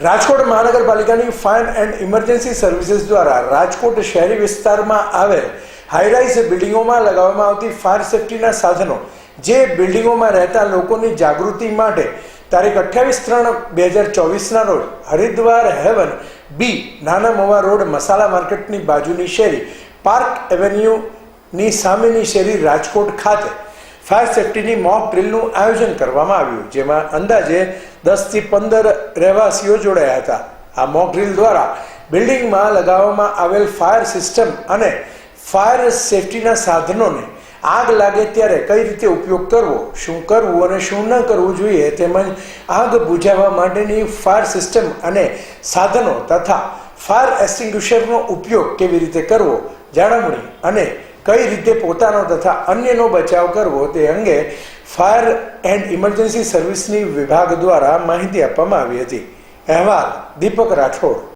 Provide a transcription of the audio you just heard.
રાજકોટ મહાનગરપાલિકાની fire and emergency services દ્વારા રાજકોટ શહેરી વિસ્તારમાં આવેલ હાઈરાઇઝ બિલ્ડિંગોમાં લગાવવામાં આવતી ફાયર સેફટીના સાધનો, જે બિલ્ડિંગોમાં રહેતા લોકોની જાગૃતિ માટે તારીખ અઠ્યાવીસ ત્રણ બે હજાર ચોવીસના રોજ હરિદ્વાર હેવન બી નાના મોવા રોડ મસાલા માર્કેટની બાજુની શેરી પાર્ક એવેન્યુની સામેની શેરી રાજકોટ ખાતે ફાયર સેફટીની મોક ડ્રીલનું આયોજન કરવામાં આવ્યું, જેમાં અંદાજે દસથી પંદર રહેવાસીઓ જોડાયા હતા. આ મોક ડ્રીલ દ્વારા બિલ્ડિંગમાં લગાવવામાં આવેલ ફાયર સિસ્ટમ અને ફાયર સેફટીના સાધનોને આગ લાગે ત્યારે કઈ રીતે ઉપયોગ કરવો, શું કરવું અને શું ન કરવું જોઈએ તેમજ આગ બુઝાવવા માટેની ફાયર સિસ્ટમ અને સાધનો તથા ફાયર એક્સટિંગ્યુશરનો ઉપયોગ કેવી રીતે કરવો જાળવણી અને કઈ રીતે પોતાનો તથા અન્યનો બચાવ કરવો તે અંગે ફાયર એન્ડ ઇમરજન્સી સર્વિસની વિભાગ દ્વારા માહિતી આપવામાં આવી હતી. અહેવાલ દીપક રાઠોડ.